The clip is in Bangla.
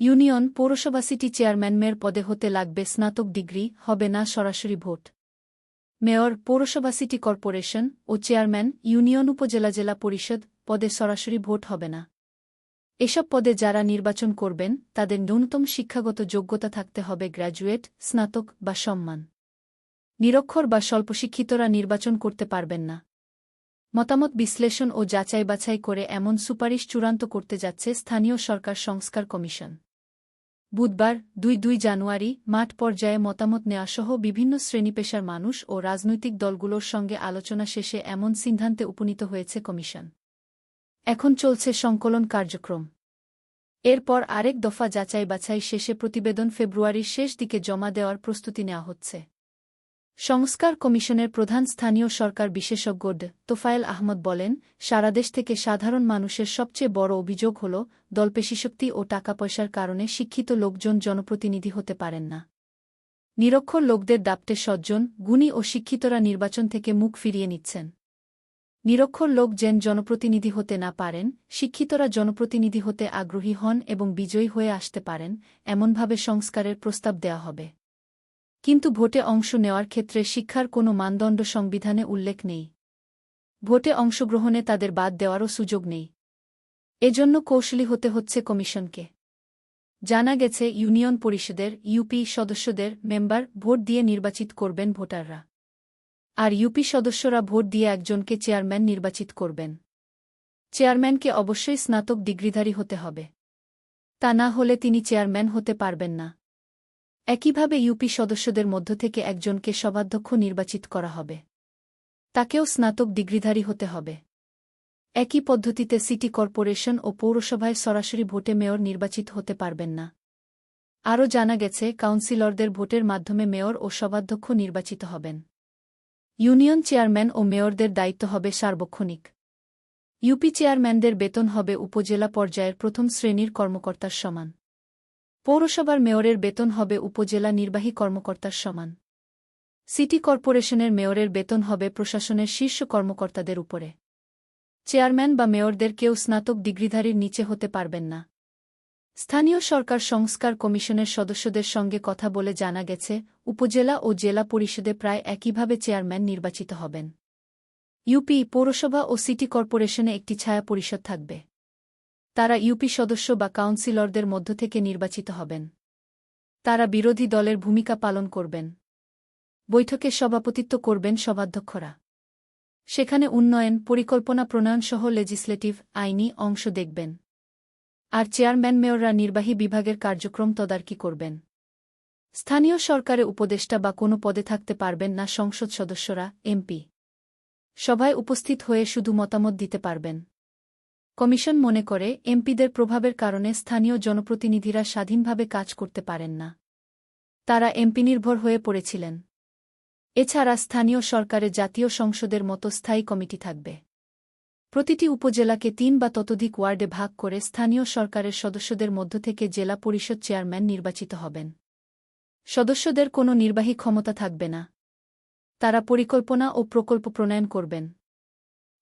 ইউনিয়ন পৌরসভা সিটি চেয়ারম্যান মেয়র পদে হতে লাগবে স্নাতক ডিগ্রি, হবে না সরাসরি ভোট। মেয়র পৌরসভা সিটি কর্পোরেশন ও চেয়ারম্যান ইউনিয়ন উপজেলা জেলা পরিষদ পদে সরাসরি ভোট হবে না। এসব পদে যারা নির্বাচন করবেন, তাদের ন্যূনতম শিক্ষাগত যোগ্যতা থাকতে হবে গ্র্যাজুয়েট, স্নাতক বা সম্মান। নিরক্ষর বা স্বল্পশিক্ষিতরা নির্বাচন করতে পারবেন না। মতামত বিশ্লেষণ ও যাচাই বাছাই করে এমন সুপারিশ চূড়ান্ত করতে যাচ্ছে স্থানীয় সরকার সংস্কার কমিশন। বুধবার, দুই দুই জানুয়ারি, মাঠ পর্যায়ে মতামত নেওয়াসহ বিভিন্ন শ্রেণীপেশার মানুষ ও রাজনৈতিক দলগুলোর সঙ্গে আলোচনা শেষে এমন সিদ্ধান্তে উপনীত হয়েছে কমিশন। এখন চলছে সংকলন কার্যক্রম। এরপর আরেক দফা যাচাই বাছাই শেষে প্রতিবেদন ফেব্রুয়ারির শেষ দিকে জমা দেওয়ার প্রস্তুতি নেওয়া হচ্ছে। সংস্কার কমিশনের প্রধান স্থানীয় সরকার বিশেষজ্ঞ তোফায়েল আহমদ বলেন, সারা দেশ থেকে সাধারণ মানুষের সবচেয়ে বড় অভিযোগ হল দলপেশিশক্তি ও টাকা পয়সার কারণে শিক্ষিত লোকজন জনপ্রতিনিধি হতে পারেন না। নিরক্ষর লোকদের দাপ্টে সজ্জন, গুণী ও শিক্ষিতরা নির্বাচন থেকে মুখ ফিরিয়ে নিচ্ছেন। নিরক্ষর লোক যেন জনপ্রতিনিধি হতে না পারেন, শিক্ষিতরা জনপ্রতিনিধি হতে আগ্রহী হন এবং বিজয়ী হয়ে আসতে পারেন, এমনভাবে সংস্কারের প্রস্তাব দেওয়া হবে। কিন্তু ভোটে অংশ নেওয়ার ক্ষেত্রে শিক্ষার কোনো মানদণ্ড সংবিধানে উল্লেখ নেই। ভোটে অংশগ্রহণে তাদের বাদ দেওয়ারও সুযোগ নেই। এজন্য কৌশলী হতে হচ্ছে কমিশনকে। জানা গেছে, ইউনিয়ন পরিষদের, ইউপি সদস্যদের মেম্বার ভোট দিয়ে নির্বাচিত করবেন ভোটাররা। আর ইউপি সদস্যরা ভোট দিয়ে একজনকে চেয়ারম্যান নির্বাচিত করবেন। চেয়ারম্যানকে অবশ্যই স্নাতক ডিগ্রিধারী হতে হবে। তা না হলে তিনি চেয়ারম্যান হতে পারবেন না। একইভাবে ইউপি সদস্যদের মধ্য থেকে একজনকে সভাধ্যক্ষ নির্বাচিত করা হবে। তাকেও স্নাতক ডিগ্রিধারী হতে হবে। একই পদ্ধতিতে সিটি কর্পোরেশন ও পৌরসভায় সরাসরি ভোটে মেয়র নির্বাচিত হতে পারবেন না। আরও জানা গেছে, কাউন্সিলরদের ভোটের মাধ্যমে মেয়র ও সভাধ্যক্ষ নির্বাচিত হবেন। ইউনিয়ন চেয়ারম্যান ও মেয়রদের দায়িত্ব হবে সার্বক্ষণিক। ইউপি চেয়ারম্যানদের বেতন হবে উপজেলা পর্যায়ের প্রথম শ্রেণির কর্মকর্তার সমান। পৌরসভার মেয়রের বেতন হবে উপজেলা নির্বাহী কর্মকর্তার সমান। সিটি কর্পোরেশনের মেয়রের বেতন হবে প্রশাসনের শীর্ষ কর্মকর্তাদের উপরে। চেয়ারম্যান বা মেয়রদের কেউ স্নাতক ডিগ্রিধারীর নিচে হতে পারবেন না। স্থানীয় সরকার সংস্কার কমিশনের সদস্যদের সঙ্গে কথা বলে জানা গেছে, উপজেলা ও জেলা পরিষদে প্রায় একইভাবে চেয়ারম্যান নির্বাচিত হবেন। ইউপি পৌরসভা ও সিটি কর্পোরেশনে একটি ছায়া পরিষদ থাকবে। তারা ইউপি সদস্য বা কাউন্সিলরদের মধ্য থেকে নির্বাচিত হবেন। তারা বিরোধী দলের ভূমিকা পালন করবেন। বৈঠকে সভাপতিত্ব করবেন সভাধ্যক্ষরা। সেখানে উন্নয়ন, পরিকল্পনা প্রণয়নসহ লেজিসলেটিভ আইনি অংশ দেখবেন। আর চেয়ারম্যান মেয়ররা নির্বাহী বিভাগের কার্যক্রম তদারকি করবেন। স্থানীয় সরকারে উপদেষ্টা বা কোনো পদে থাকতে পারবেন না সংসদ সদস্যরা, এমপি। সভায় উপস্থিত হয়ে শুধু মতামত দিতে পারবেন। কমিশন মনে করে, এমপিদের প্রভাবের কারণে স্থানীয় জনপ্রতিনিধিরা স্বাধীনভাবে কাজ করতে পারেন না। তারা এমপি নির্ভর হয়ে পড়েছিলেন। এছাড়া স্থানীয় সরকারে জাতীয় সংসদের মতো স্থায়ী কমিটি থাকবে। প্রতিটি উপজেলাকে তিন বা ততোধিক ওয়ার্ডে ভাগ করে স্থানীয় সরকারের সদস্যদের মধ্য থেকে জেলা পরিষদ চেয়ারম্যান নির্বাচিত হবেন। সদস্যদের কোনো নির্বাহী ক্ষমতা থাকবে না। তারা পরিকল্পনা ও প্রকল্প প্রণয়ন করবেন।